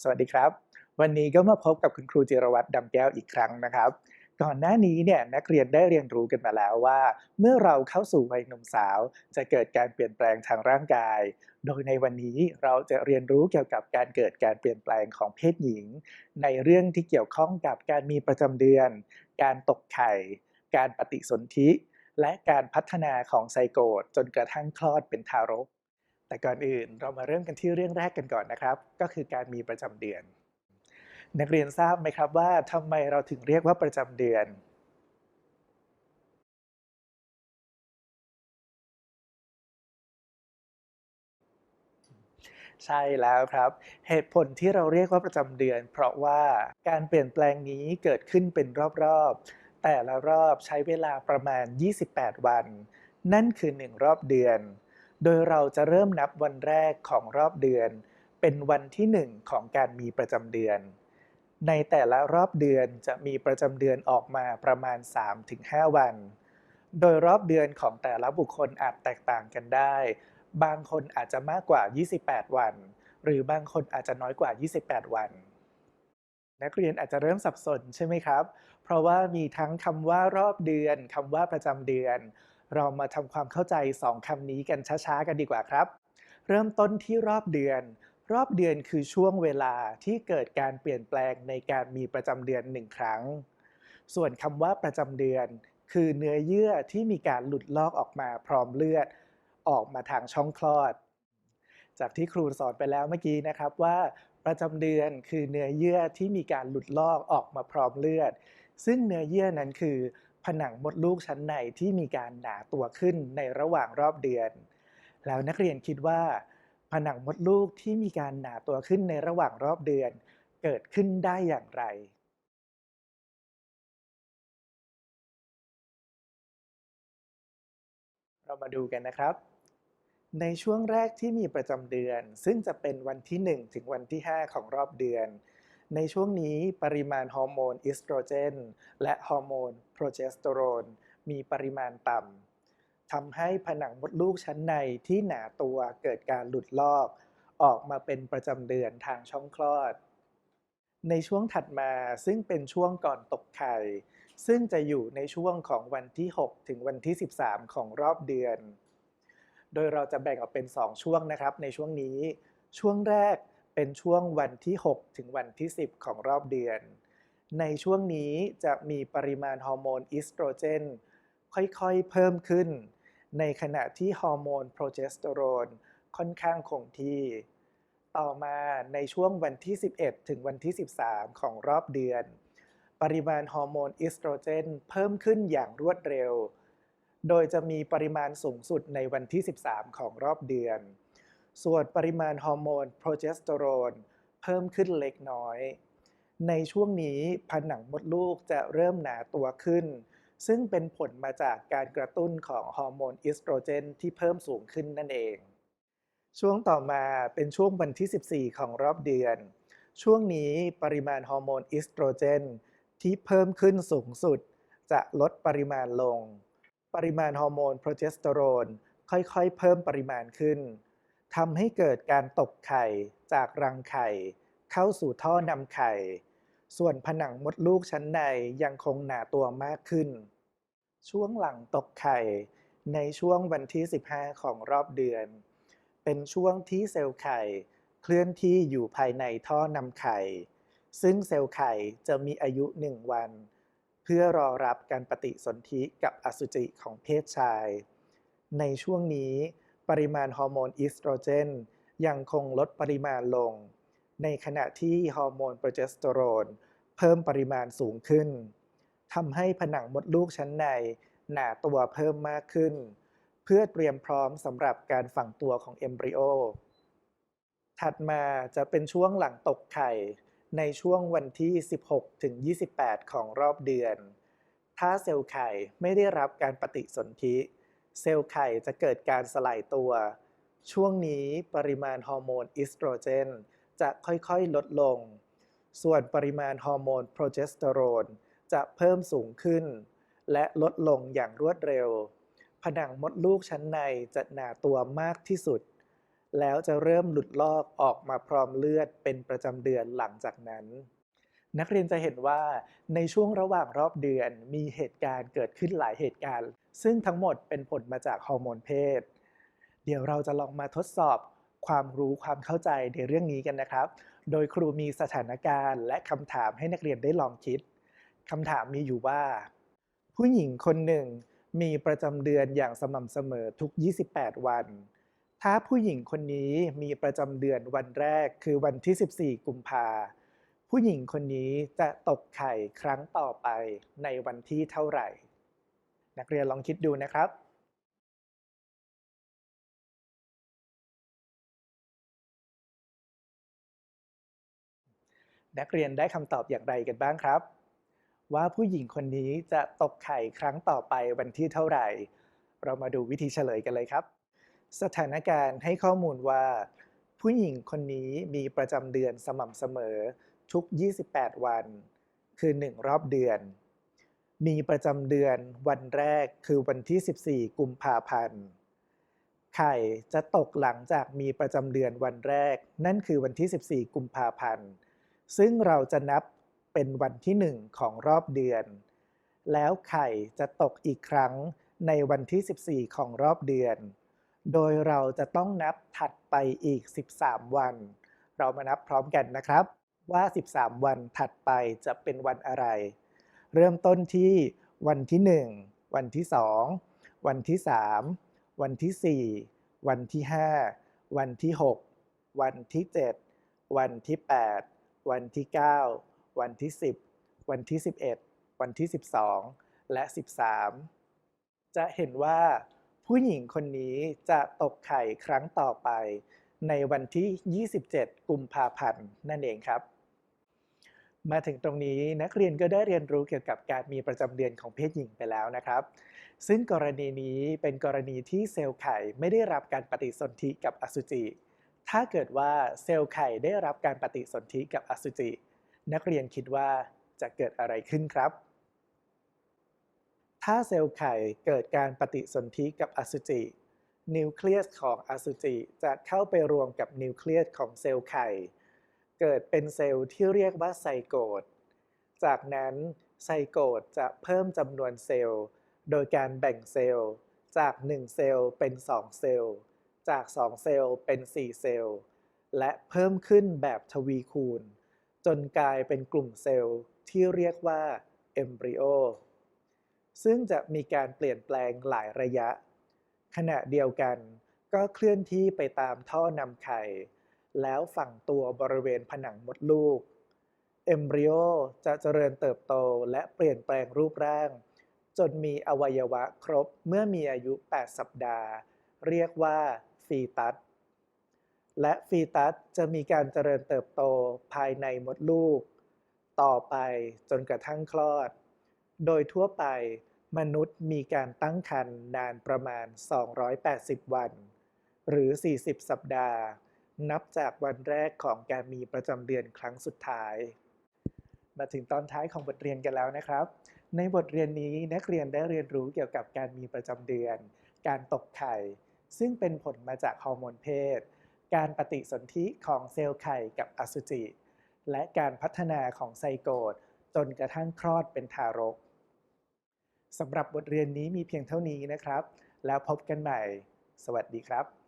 สวัสดีครับ วันนี้ก็มาพบกับคุณครูจิรวัตรดำแก้วอีกครั้งนะครับ ก่อนหน้านี้เนี่ยนักเรียนได้เรียนรู้กันมาแล้วว่า เมื่อเราเข้าสู่วัยหนุ่มสาว จะเกิดการเปลี่ยนแปลงทางร่างกาย โดยในวันนี้เราจะเรียนรู้เกี่ยวกับการเกิดการเปลี่ยนแปลงของเพศหญิง ในเรื่องที่เกี่ยวข้องกับการมีประจำเดือน การตกไข่ การปฏิสนธิ และการพัฒนาของไซโกตจนกระทั่งคลอดเป็นทารก แต่ก่อนอื่นเรามาเริ่มกันที่เรื่องแรกกันก่อนนะครับ ก็คือการมีประจำเดือน นักเรียนทราบไหมครับว่าทำไมเราถึงเรียกว่าประจำเดือนใช่แล้วครับ เหตุผลที่เราเรียกว่าประจำเดือน เพราะว่าการเปลี่ยนแปลงนี้เกิดขึ้นเป็นรอบๆ แต่ละรอบใช้เวลาประมาณ 28 วัน นั่นคือ 1 รอบเดือน โดยเราจะเริ่มนับวันแรกของรอบเดือน เป็นวันที่ 1 ของการมีประจำเดือน ในแต่ละรอบเดือนจะมีประจำเดือนออกมาประมาณ 3-5 วัน โดยรอบเดือนของแต่ละบุคคลอาจแตกต่างกันได้ บางคนอาจจะมากกว่า 28 วัน หรือบางคนอาจจะน้อยกว่า 28 วันนักเรียนอาจจะเริ่มสับสนใช่ไหมครับ เพราะว่ามีทั้งคำว่ารอบเดือนคำว่าประจำเดือน เรามาทำความเข้าใจ 2คำนี้กันช้าๆ กันดีกว่าครับ เริ่มต้นที่รอบเดือน รอบเดือนคือช่วงเวลาที่เกิดการเปลี่ยนแปลงในการมีประจำเดือนหนึ่งครั้ง ส่วนคำว่าประจำเดือน คือเนื้อเยื่อที่มีการหลุดลอกออกมาพร้อมเลือด ออกมาทางช่องคลอด จากที่ครูสอนไปแล้วเมื่อกี้นะครับว่า ประจำเดือนคือเนื้อเยื่อที่มีการหลุดลอกออกมาพร้อมเลือด ซึ่งเนื้อเยื่อนั้นคือ ผนังมดลูกชั้นในที่มีการหนาตัวขึ้นในระหว่างรอบเดือน แล้วนักเรียนคิดว่า ผนังมดลูกที่มีการหนาตัวขึ้นในระหว่างรอบเดือน เกิดขึ้นได้อย่างไรเรามาดูกันนะครับ ในช่วงแรกที่มีประจำเดือน ซึ่งจะเป็นวันที่ 1 ถึงวันที่ 5 ของรอบเดือน ในช่วงนี้ปริมาณฮอร์โมนอิสโตรเจน และฮอร์โมน รเจสเตอโรนมีปริมาณต่ำทำให้ผนังมดลูกชั้นในที่หนาตัวเกิดการหลุดลอก ออกมาเป็นประจำเดือนทางช่องคลอด ในช่วงถัดมาซึ่งเป็นช่วงก่อนตกไข่ ซึ่งจะอยู่ในช่วงของวันที่ 6 ถึงวันที่ 13 ของรอบเดือน โดยเราจะแบ่งออกเป็น 2 ช่วงนะครับในช่วงนี้ ช่วงแรกเป็นช่วงวันที่ 6 ถึงวันที่ 10 ของรอบเดือน ในช่วงนี้จะมีปริมาณฮอร์โมนอิสโตรเจนค่อยๆเพิ่มขึ้น ในขณะที่ฮอร์โมนโปรเจสเตอโรนค่อนข้างคงที่ ต่อมาในช่วงวันที่ 11 ถึงวันที่ 13 ของรอบเดือน ปริมาณฮอร์โมนอิสโตรเจนเพิ่มขึ้นอย่างรวดเร็ว โดยจะมีปริมาณสูงสุดในวันที่ 13 ของรอบเดือน ส่วนปริมาณฮอร์โมนโปรเจสเตอโรนเพิ่มขึ้นเล็กน้อย ในช่วงนี้ผนังมดลูกจะเริ่มหนาตัวขึ้น ซึ่งเป็นผลมาจากการกระตุ้นของฮอร์โมนอิสโตรเจนที่เพิ่มสูงขึ้นนั่นเอง ช่วงต่อมาเป็นช่วงวันที่ 14 ของรอบเดือน ช่วงนี้ปริมาณฮอร์โมนอิสโตรเจนที่เพิ่มขึ้นสูงสุด จะลดปริมาณลง ปริมาณฮอร์โมนโปรเจสเตอโรนค่อยๆ เพิ่มปริมาณขึ้นทำให้เกิดการตกไข่จากรังไข่ เข้าสู่ท่อนำไข่ ส่วนผนังมดลูกชั้นในยังคงหนาตัวมากขึ้น ช่วงหลังตกไข่ ในช่วงวันที่ 15 ของรอบเดือน เป็นช่วงที่เซลล์ไข่เคลื่อนที่อยู่ภายในท่อนำไข่ ซึ่งเซลล์ไข่จะมีอายุ 1 วัน เพื่อรอรับการปฏิสนธิกับอสุจิของเพศชาย ในช่วงนี้ ปริมาณฮอร์โมนอิสโตรเจนยังคงลดปริมาณลง ในขณะที่ฮอร์โมนโปรเจสเตอโรนเพิ่มปริมาณสูงขึ้นทำให้ผนังมดลูกชั้นในหนาตัวเพิ่มมากขึ้น เพื่อเตรียมพร้อมสำหรับการฝังตัวของเอมบริโอ ถัดมาจะเป็นช่วงหลังตกไข่ ในช่วงวันที่ 16 ถึง 28 ของรอบเดือน ถ้าเซลล์ไข่ไม่ได้รับการปฏิสนธิ เซลล์ไข่จะเกิดการสลายตัว ช่วงนี้ปริมาณฮอร์โมนอิสโตรเจน จะค่อยๆ ลดลง ส่วนปริมาณฮอร์โมนโปรเจสเตอโรนจะเพิ่มสูงขึ้น และลดลงอย่างรวดเร็ว ผนังมดลูกชั้นในจะหนาตัวมากที่สุด แล้วจะเริ่มหลุดลอกออกมาพร้อมเลือดเป็นประจำเดือนหลังจากนั้น นักเรียนจะเห็นว่าในช่วงระหว่างรอบเดือนมีเหตุการณ์เกิดขึ้นหลายเหตุการณ์ ซึ่งทั้งหมดเป็นผลมาจากฮอร์โมนเพศ เดี๋ยวเราจะลองมาทดสอบ ความรู้ความเข้าใจในเรื่องนี้กันนะครับ โดยครูมีสถานการณ์และคำถามให้นักเรียนได้ลองคิดคำถามมีอยู่ว่า ผู้หญิงคนหนึ่งมีประจำเดือนอย่างสม่ำเสมอทุก 28 วัน ถ้าผู้หญิงคนนี้มีประจำเดือนวันแรกคือวันที่ 14 กุมภาผู้หญิงคนนี้จะตกไข่ครั้งต่อไปในวันที่เท่าไหร่ นักเรียนลองคิดดูนะครับ นักเรียนได้คำตอบอย่างไรกันบ้างครับ ว่าผู้หญิงคนนี้จะตกไข่ครั้งต่อไปวันที่เท่าไหร่ เรามาดูวิธีเฉลยกันเลยครับ สถานการณ์ให้ข้อมูลว่า ผู้หญิงคนนี้มีประจำเดือนสม่ำเสมอทุก 28 วัน คือ 1 รอบเดือน มีประจำเดือนวันแรกคือวันที่ 14 กุมภาพันธ์ไข่จะตกหลังจากมีประจำเดือนวันแรก นั่นคือวันที่ 14 กุมภาพันธ์ ซึ่งเราจะนับเป็นวันที่ 1 ของรอบเดือน แล้วไข่จะตกอีกครั้งในวันที่ 14 ของรอบเดือน โดยเราจะต้องนับถัดไปอีก 13 วัน เรามานับพร้อมกันนะครับ ว่า 13 วันถัดไปจะเป็นวันอะไร เริ่มต้นที่วันที่ 1 วันที่ 2 วันที่ 3 วันที่ 4 วันที่ 5 วันที่ 6 วันที่ 7 วันที่ 8 วันที่ 9 วันที่ 10 วันที่ 11 วันที่ 12 และ 13 จะเห็นว่าผู้หญิงคนนี้จะตกไข่ครั้งต่อไป ในวันที่ 27 กุมภาพันธ์นั่นเองครับ มาถึงตรงนี้นักเรียนก็ได้เรียนรู้เกี่ยวกับการมีประจำเดือนของเพศหญิงไปแล้วนะครับ ซึ่งกรณีนี้เป็นกรณีที่เซลล์ไข่ไม่ได้รับการปฏิสนธิกับอสุจิ ถ้าเกิดว่าเซลล์ไข่ได้รับการปฏิสนธิกับอสุจิ นักเรียนคิดว่าจะเกิดอะไรขึ้นครับ ถ้าเซลล์ไข่เกิดการปฏิสนธิกับอสุจิ นิวเคลียสของอสุจิจะเข้าไปรวมกับนิวเคลียสของเซลล์ไข่ เกิดเป็นเซลล์ที่เรียกว่าไซโกต จากนั้นไซโกตจะเพิ่มจำนวนเซลล์ โดยการแบ่งเซลล์จาก 1 เซลล์เป็น 2 เซลล์ จาก 2 เซลล์เป็น 4 เซลล์ และเพิ่มขึ้นแบบทวีคูณ จนกลายเป็นกลุ่มเซลล์ที่เรียกว่าเอมบริโอซึ่งจะมีการเปลี่ยนแปลงหลายระยะ ขณะเดียวกันก็เคลื่อนที่ไปตามท่อนำไข่ แล้วฝังตัวบริเวณผนังมดลูก เอมบริโอจะเจริญเติบโตและเปลี่ยนแปลงรูปร่าง จนมีอวัยวะครบเมื่อมีอายุ 8 สัปดาห์ เรียกว่า ฟีตัส และฟีตัสจะมีการเจริญเติบโตภายในมดลูก ต่อไปจนกระทั่งคลอด โดยทั่วไปมนุษย์มีการตั้งครรภ์นานประมาณ 280 วัน หรือ 40 สัปดาห์ นับจากวันแรกของการมีประจำเดือนครั้งสุดท้าย มาถึงตอนท้ายของบทเรียนกันแล้วนะครับ ในบทเรียนนี้นักเรียนได้เรียนรู้เกี่ยวกับการมีประจำเดือน การตกไข่ ซึ่งเป็นผลมาจากฮอร์โมนเพศ การปฏิสนธิของเซลล์ไข่กับอสุจิ และการพัฒนาของไซโกตจนกระทั่งคลอดเป็นทารกสำหรับบทเรียนนี้มีเพียงเท่านี้นะครับ แล้วพบกันใหม่ สวัสดีครับ